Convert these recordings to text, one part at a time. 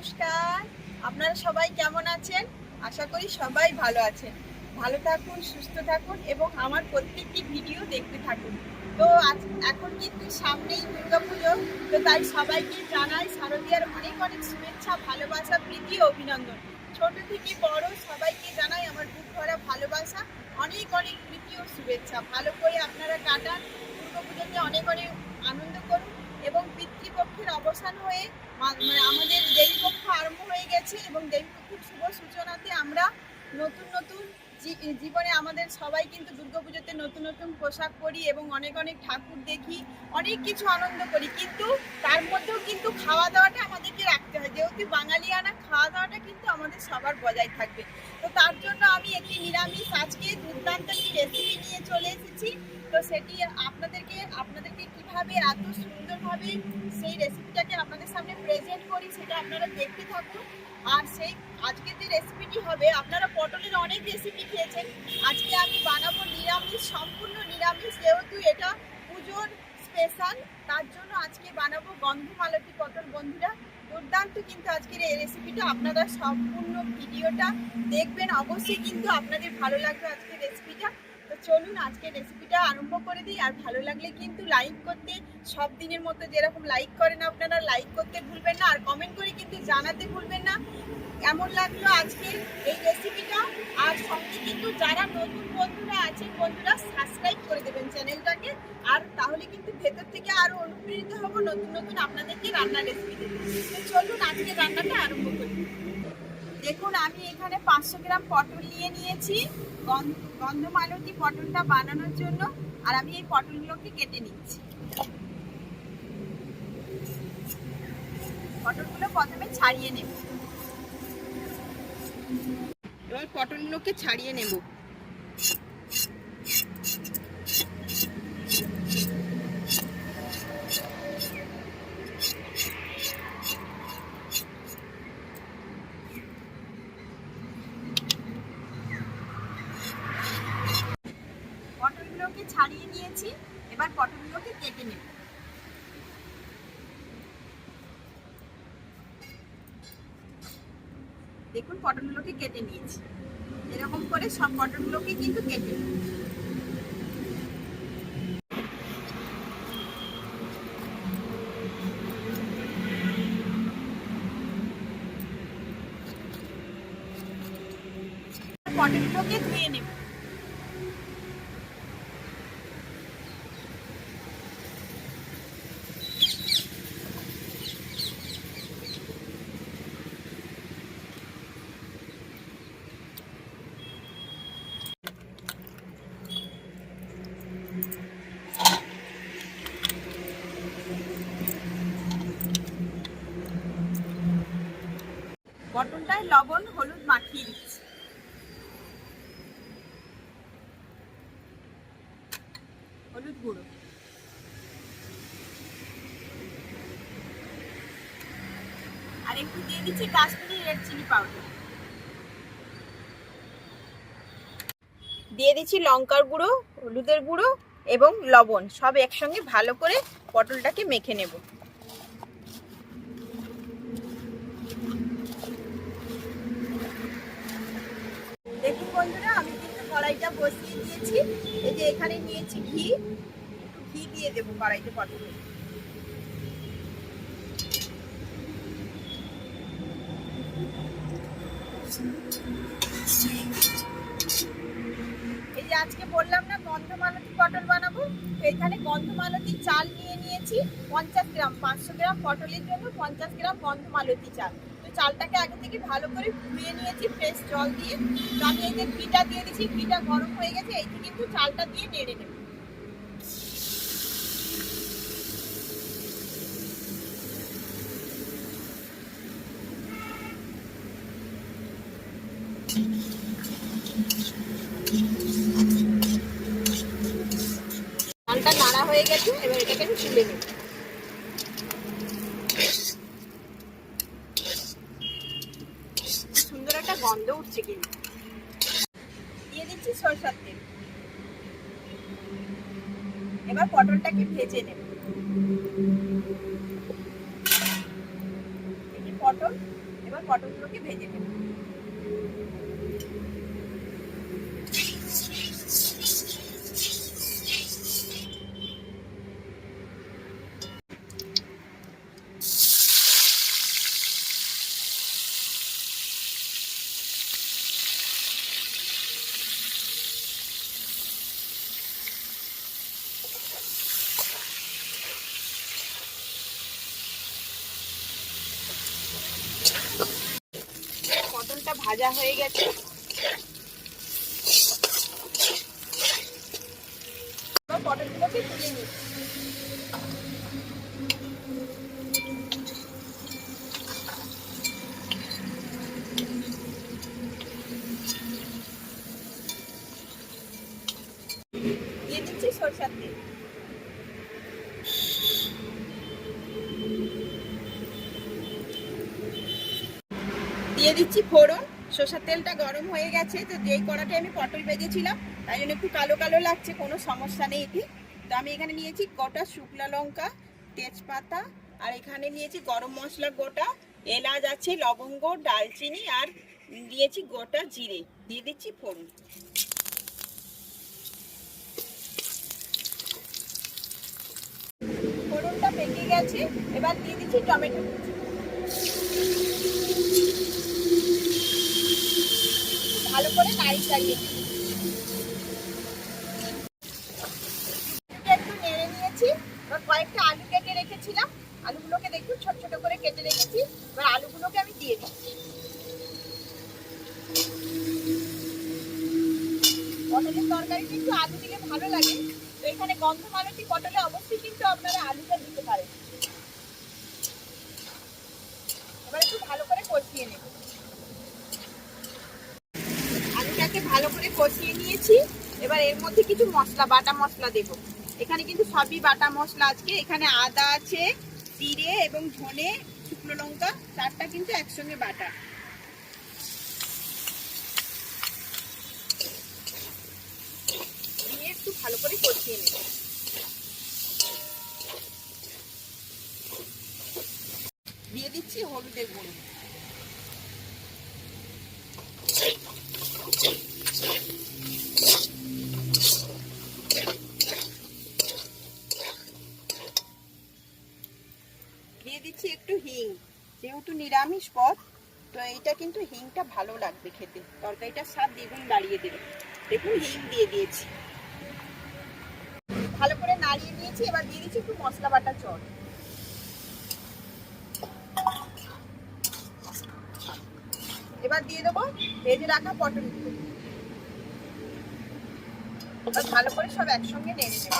নমস্কার। আপনারা সবাই কেমন আছেন? আশা করি সবাই ভালো আছেন। ভালো থাকুন, সুস্থ থাকুন এবং আমার প্রত্যেকটি ভিডিও দেখতে থাকুন। তো এখন কিন্তু সামনেই দুর্গাপুজো। তো তাই সবাইকে জানাই শারদীয়ার অনেক অনেক শুভেচ্ছা, ভালোবাসা, প্রীতি, অভিনন্দন। ছোট থেকে বড় সবাইকে জানাই আমার বুক ভরা ভালোবাসা, অনেক অনেক প্রীতি ও শুভেচ্ছা। ভালো করে আপনারা কাটান, দুর্গাপুজোতে অনেক অনেক আনন্দ করুন এবং পিতৃপক্ষের অবসান হয়ে মানে আমাদের দেবীপক্ষ আরম্ভ হয়ে গেছে এবং দেবীপক্ষের শুভ সূচনাতে আমরা নতুন নতুন জীবনে আমাদের সবাই কিন্তু দুর্গাপুজোতে নতুন নতুন পোশাক পরি এবং অনেক অনেক ঠাকুর দেখি, অনেক কিছু আনন্দ করি। কিন্তু তার মধ্যেও কিন্তু খাওয়া দাওয়াটা আমাদেরকে রাখতে হয়। যেহেতু বাঙালিয়ানা, খাওয়া দাওয়াটা কিন্তু আমাদের সবার বজায় থাকবে। তো তার জন্য আমি নিরামিষ আজকে দুর্দান্ত একটি রেসিপি নিয়ে চলে এসেছি। তো সেটি আপনাদেরকে আপনাদেরকে কীভাবে এত সুন্দরভাবে সেই রেসিপিটাকে আপনাদের সামনে প্রেজেন্ট করি সেটা আপনারা দেখতে থাকুন। আর সেই আজকে যে রেসিপিটি হবে, আপনারা পটলের অনেক রেসিপি খেয়েছেন। আজকে আমি বানাবো নিরামিষ, সম্পূর্ণ নিরামিষ। যেহেতু এটা পুজোর স্পেশাল তার জন্য আজকে বানাবো গন্ধমালতি পটল। বন্ধুরা দুর্দান্ত কিন্তু আজকের এই রেসিপিটা আপনারা সম্পূর্ণ ভিডিওটা দেখবেন। অবশ্যই কিন্তু আপনাদের ভালো লাগবে আজকের রেসিপিটা তো চলুন আজকে রেসিপিটা আরম্ভ করে দিই। আর ভালো লাগলে কিন্তু লাইক করতে, সব দিনের মতো যেরকম লাইক করেন আপনারা লাইক করতে ভুলবেন না। আর কমেন্ট করে কিন্তু জানাতে ভুলবেন না। কেমন লাগল আজকে এই রেসিপিটা আর সঙ্গে কিন্তু যারা নতুন বন্ধুরা আছেন, বন্ধুরা সাবস্ক্রাইব করে দেবেন চ্যানেলটাকে। আর তাহলে কিন্তু ভেতর থেকে আরও অনুপ্রেরিত হব নতুন নতুন আপনাদেরকে রান্নার রেসিপি দেবো। তো চলুন আজকে রান্নাটা আরম্ভ করি। দেখুন, আমি এখানে পাঁচশো গ্রাম পটল নিয়ে নিয়েছি। গন্ধ- গন্ধমালতি পটলটা বানানোর জন্য। আর আমি এই পটলগুলোকে কেটে নিচ্ছি। পটলগুলো প্রথমে ছাড়িয়ে নেব। এবার পটলগুলোকে ছাড়িয়ে নেব পটলগুলোকে ছাড়িয়ে নিয়েছি এবার পটলগুলোকে কেটে নেব দেখুন পটলগুলোকে কেটে নিয়েছি। এরকম করে সব পটলগুলোকে কিন্তু কেটে নেব পটলগুলোকে ধুয়ে নেব পটলটায় লবণ, হলুদ মাখিয়ে দিচ্ছি হলুদ গুঁড়ো। আর একটু দিয়ে দিচ্ছি কাশ্মীরি রেড চিলি পাউডার। দিয়ে দিচ্ছি লঙ্কার গুঁড়ো, হলুদের গুঁড়ো এবং লবণ। সব একসঙ্গে ভালো করে পটলটাকে মেখে নেব দেখুন বন্ধুরা আমি কিন্তু কড়াইটা বসিয়ে দিয়েছি। এই যে এখানে নিয়েছি ঘি। ঘি দিয়ে দেবো কড়াইতে পটলে এই যে আজকে বললাম না, গন্ধমালতি পটল বানাবো। এখানে গন্ধমালতি চাল নিয়ে নিয়েছি। পঞ্চাশ গ্রাম, পাঁচশো গ্রাম পটলের জন্য পঞ্চাশ গ্রাম গন্ধমালতি চাল। চালটাকে আগে থেকে ভালো করে ধুয়ে নিয়েছি ফ্রেশ জল দিয়ে। আমি এই যে ঘিটা দিয়ে দিচ্ছি ঘিটা গরম হয়ে গেছে, এই থেকে কিন্তু চালটা দিয়ে নেড়ে নেব। চালটা নাড়া হয়ে গেছে, এবার এটাকে আমি তুলে নেব সুন্দর একটা গন্ধ উঠছে কিন্তু দিয়ে দিচ্ছি সরষার তেল এবার পটলটাকে ভেজে নেব। পটল এবার পটলগুলোকে ভেজে নেব পটলটা ভাজা হয়ে গেছে। দিয়ে দিচ্ছি দিয়ে দিচ্ছি ফোড়ন। সর্ষের তেলটা গরম হয়ে গেছে, তো যেই কড়াতে আমি পটল ভেজেছিলাম, তাই জন্য একটু কালো কালো লাগছে, কোনো সমস্যা নেই এটি। তো আমি এখানে নিয়েছি গোটা শুকনো লঙ্কা, তেজপাতা, আর এখানে নিয়েছি গরম মশলা গোটা, এলাচ আছে, লবঙ্গ, ডালচিনি, আর দিয়েছি গোটা জিরে, দিয়ে দিচ্ছি ফোড়ন। ফোড়নটা পেকে গেছে, এবার দিয়ে দিচ্ছি টমেটো ভালো করে নাড়ি চালিয়ে দিই। এটা একটু নেড়ে নিয়েছি এবার কয়েকটা আলু কেটে রেখেছিলাম আলুগুলোকে দেখুন ছোট ছোট করে কেটে রেখেছি এবার আলুগুলোকে আমি দিয়ে দিচ্ছি পটলের তরকারিতে একটু আলু দিলে ভালো লাগে তো এখানে গন্ধ মালতি পটলে অবশ্যই কিন্তু আপনারা আলুটা দিতে পারেন এবার একটু ভালো করে কষিয়ে নেব আলুটাকে ভালো করে কষিয়ে নিয়েছি। এবার এর মধ্যে কিছু মশলা, বাটা মশলা দেব। এখানে কিন্তু সবই বাটা মশলা আজকে। এখানে আদা আছে, জিরে এবং ধনে, শুকনো লঙ্কা, চারটা কিন্তু একসঙ্গে বাটা। দিয়ে একটু ভালো করে কষিয়ে নেব। দিয়ে দিচ্ছি হলুদের গুঁড়ো দিয়ে দিচ্ছি একটু হিং যেহেতু নিরামিষ পদ, তো এইটা কিন্তু হিংটা ভালো লাগবে খেতে। তরকারিটার স্বাদ দ্বিগুণ বাড়িয়ে দেবে। দেখুন, হিং দিয়ে দিয়েছি। ভালো করে নাড়িয়ে নিয়েছি, এবার দিয়ে দিচ্ছি একটু মশলা বাটা চট। এবার দিয়ে দেবো ভেজে রাখা পটলগুলো এবার ভালো করে সব একসঙ্গে নেড়ে নেব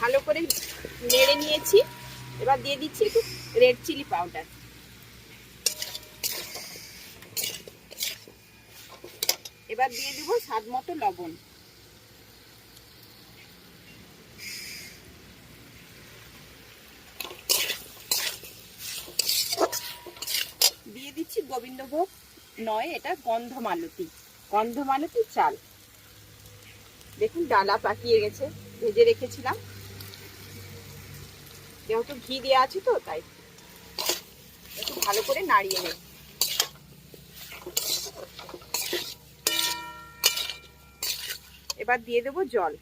ভালো করে নেড়ে নিয়েছি। এবার দিয়ে দিচ্ছি একটু রেড চিলি পাউডার এবার দিয়ে দিব স্বাদ মতো লবণ। দিয়ে দিচ্ছি গোবিন্দভোগ নয়, এটা গন্ধমালতি। গন্ধমালতি চাল। দেখুন, ডালা পাকিয়ে গেছে, ভেজে রেখেছিলাম। যেহেতু ঘি দেওয়া আছে তো, তাই একটু ভালো করে নাড়িয়ে নেব। এবার দিয়ে দেবো জল।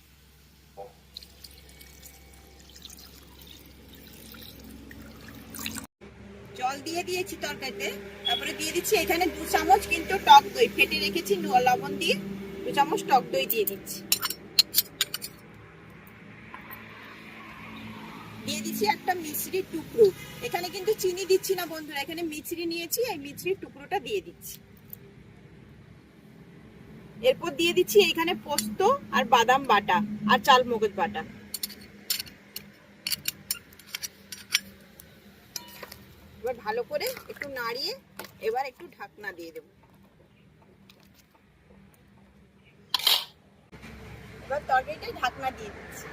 জল দিয়ে দিয়েছি তরকারিতে, তারপরে দিয়ে দিচ্ছি এখানে দু চামচ কিন্তু টক দই, ফেটে রেখেছি লবণ দিয়ে। দু চামচ টক দই দিয়ে দিচ্ছি। দিয়ে দিচ্ছি একটা মিশ্রির টুকরো। এখানে কিন্তু চিনি দিচ্ছি না বন্ধুরা, এখানে মিছরি নিয়েছি, এই মিছরির টুকরোটা দিয়ে দিচ্ছি। এরপর দিয়ে দিচ্ছি এখানে পোস্ত আর বাদাম বাটা আর চাল মগজ বাটা। এবার ভালো করে একটু নাড়িয়ে এবার একটু ঢাকনা দিয়ে দেব। এবার তরকারিটা ঢাকনা দিয়ে দিচ্ছি।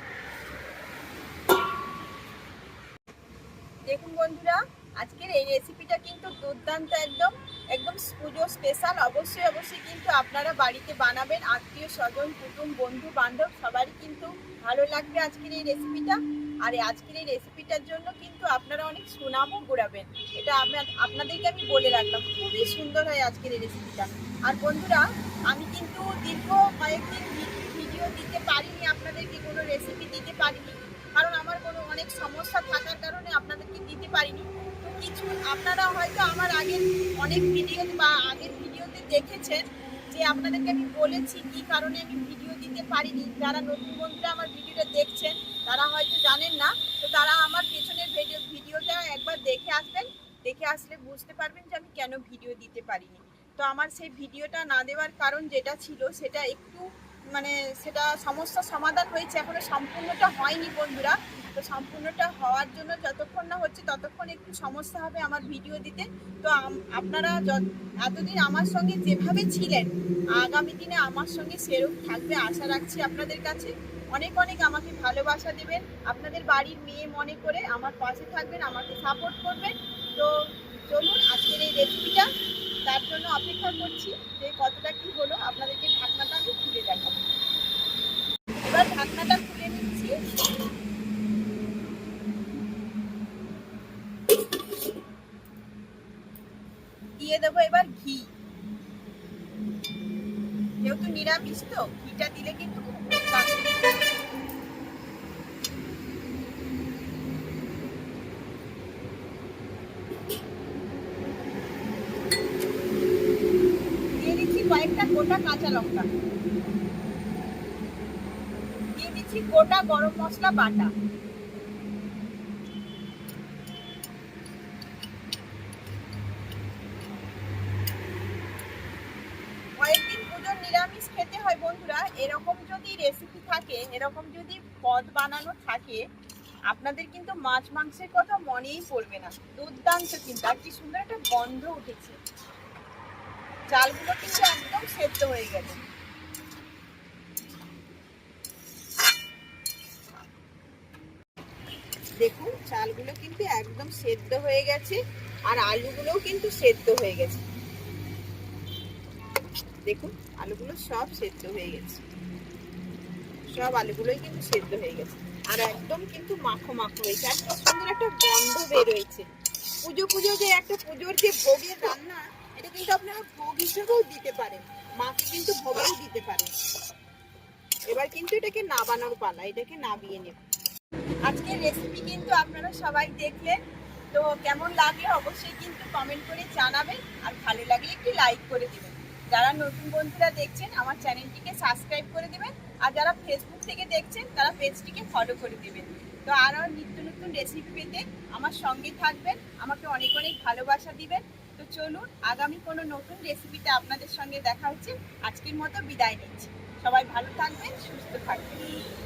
দেখুন বন্ধুরা, আজকের এই রেসিপিটা কিন্তু দুর্দান্ত একদম একদম পুজো স্পেশাল অবশ্যই অবশ্যই কিন্তু আপনারা বাড়িতে বানাবেন। আত্মীয় স্বজন, কুটুম, বন্ধু, বান্ধব, সবারই কিন্তু ভালো লাগবে আজকের এই রেসিপিটা আর আজকের এই রেসিপিটার জন্য কিন্তু আপনারা অনেক সুনামও কুড়াবেন এটা আপনাদেরকে আমি বলে রাখলাম, খুবই সুন্দর হয় আজকের এই রেসিপিটা আর বন্ধুরা, আমি কিন্তু দীর্ঘ কয়েকদিন ভিডিও দিতে পারিনি, আপনাদেরকে কোনো রেসিপি দিতে পারিনি। কারণ আমার কোনো অনেক সমস্যা থাকার কারণে আপনাদেরকে দিতে পারিনি। তো কিছু আপনারা হয়তো আমার আগের অনেক ভিডিও বা আগের ভিডিওতে দেখেছেন যে আপনাদেরকে আমি বলেছি কি কারণে আমি ভিডিও দিতে পারিনি। যারা নতুন বন্ধুরা আমার ভিডিওটা দেখছেন, তারা হয়তো জানেন না। তো তারা আমার পেছনের ভিডিও ভিডিওটা একবার দেখে আসবেন। দেখে আসলে বুঝতে পারবেন যে আমি কেন ভিডিও দিতে পারিনি। তো আমার সেই ভিডিওটা না দেওয়ার কারণ যেটা ছিল, সেটা একটু মানে সেটা সমস্যার সমাধান হয়েছে, এখনও সম্পূর্ণটা হয়নি বন্ধুরা। তো সম্পূর্ণটা হওয়ার জন্য যতক্ষণ না হচ্ছে ততক্ষণ একটু সমস্যা হবে আমার ভিডিও দিতে। তো আপনারা এতদিন আমার সঙ্গে যেভাবে ছিলেন, আগামী দিনে আমার সঙ্গে সেরকম থাকবে আশা রাখছি আপনাদের কাছে। অনেক অনেক আমাকে ভালোবাসা দেবেন। আপনাদের বাড়ির মেয়ে মনে করে আমার পাশে থাকবেন, আমাকে সাপোর্ট করবেন। তো চলুন আজকের এই রেসিপিটা তার জন্য অপেক্ষা করছি যে কতটা কি হলো, আপনাদেরকে ঢাকনাটা আমি খুলে দেখাবো এবার ঢাকনাটা খুলে নিচ্ছি দিয়ে দেবো এবার ঘি যেহেতু নিরামিষ তো ঘিটা দিলে কিন্তু দিয়ে দিচ্ছি কয়েকটা গোটা কাঁচা লঙ্কা। দিয়ে দিচ্ছি গোটা গরম মশলা বাটা কয়েকদিন পুজোর নিরামিষ খেতে হয় বন্ধুরা এরকম যদি রেসিপি থাকে এরকম যদি পদ বানানো থাকে, আপনাদের কিন্তু মাছ মাংসের কথা মনেই পড়বে না। দুর্দান্ত কিন্তু, আর কি সুন্দর একটা গন্ধ উঠেছে। চালগুলো কিন্তু একদম সেদ্ধ হয়ে গেছে। দেখুন, চালগুলো কিন্তু একদম সেদ্ধ হয়ে গেছে, আর আলুগুলোও কিন্তু সেদ্ধ হয়ে গেছে। দেখুন, আলুগুলো সব সেদ্ধ হয়ে গেছে। সব আলুগুলোই কিন্তু সেদ্ধ হয়ে গেছে। আর একদম কিন্তু মাখো মাখো হয়েছে। কি সুন্দর একটা গন্ধ বের হয়েছে। পুজো পুজো যে একটা পুজোর যে ভোগের রান্না, এটা কিন্তু আপনারা ভোগ হিসেবেও দিতে পারেন। মাকে কিন্তু ভোগেও দিতে পারেন। এবার কিন্তু এটাকে নাবানোর পালা, এটাকে নাবিয়ে নেব। আজকের রেসিপি কিন্তু আপনারা সবাই দেখলেন। তো কেমন লাগল অবশ্যই কিন্তু কমেন্ট করে জানাবেন। আর ভালো লাগলে একটি লাইক করে দিবেন। যারা নতুন বন্ধুরা দেখছেন, আমার চ্যানেলটিকে সাবস্ক্রাইব করে দেবেন। আর যারা ফেসবুক থেকে দেখছেন, তারা পেজটিকে ফলো করে দেবেন। তো আরও নিত্য নতুন রেসিপি পেতে আমার সঙ্গে থাকবেন। আমাকে অনেক অনেক ভালোবাসা দিবেন। তো চলুন, আগামী কোনো নতুন রেসিপিতে আপনাদের সঙ্গে দেখা হচ্ছে। আজকের মতো বিদায় নিচ্ছি। সবাই ভালো থাকবেন, সুস্থ থাকবেন।